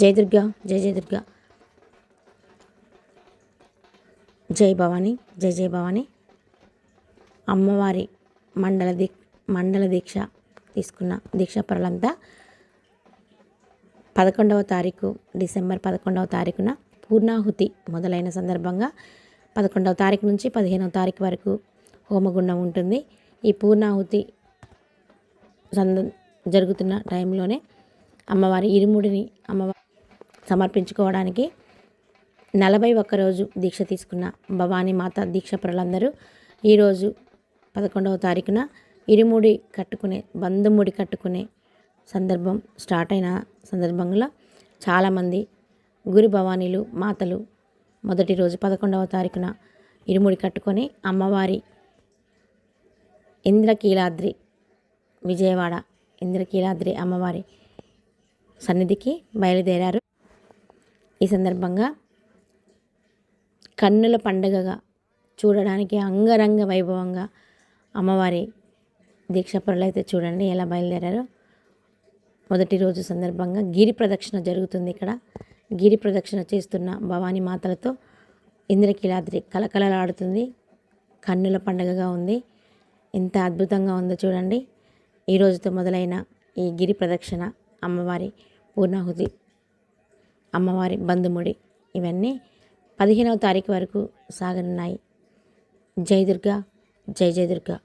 జై దుర్గా జై జై దుర్గా. జై భవాని జై జై భవాని. అమ్మవారి మండల దీ మండల దీక్ష తీసుకున్న దీక్షా పరులంతా పదకొండవ తారీఖు డిసెంబర్ పదకొండవ తారీఖున పూర్ణాహుతి మొదలైన సందర్భంగా పదకొండవ తారీఖు నుంచి పదిహేనవ తారీఖు వరకు హోమగుండం ఉంటుంది. ఈ పూర్ణాహుతి సంద జరుగుతున్న టైంలోనే అమ్మవారి ఇరుముడిని అమ్మవారి సమర్పించుకోవడానికి నలభై ఒక్క రోజు దీక్ష తీసుకున్న భవానీ మాత దీక్ష పరులందరూ ఈరోజు పదకొండవ తారీఖున ఇరుముడి కట్టుకునే బంధుముడి కట్టుకునే సందర్భం స్టార్ట్ అయిన సందర్భంలో చాలామంది గురు భవానీలు మాతలు మొదటి రోజు పదకొండవ తారీఖున ఇరుముడి కట్టుకొని అమ్మవారి ఇంద్రకీలాద్రి విజయవాడ ఇంద్రకీలాద్రి అమ్మవారి సన్నిధికి బయలుదేరారు. ఈ సందర్భంగా కన్నుల పండగగా చూడడానికి అంగరంగ వైభవంగా అమ్మవారి దీక్షపరులు అయితే చూడండి ఎలా బయలుదేరారో. మొదటి రోజు సందర్భంగా గిరి ప్రదక్షిణ జరుగుతుంది ఇక్కడ. గిరి ప్రదక్షిణ చేస్తున్న భవానీ మాతలతో ఇంద్రకీలాద్రి కలకలలాడుతుంది కన్నుల పండగగా ఉంది. ఎంత అద్భుతంగా ఉందో చూడండి. ఈ రోజుతో మొదలైన ఈ గిరి ప్రదక్షిణ అమ్మవారి పూర్ణాహుతి అమ్మవారి బంధుముడి ఇవన్నీ పదిహేనవ తారీఖు వరకు సాగనున్నాయి. జై దుర్గా జై జై దుర్గా.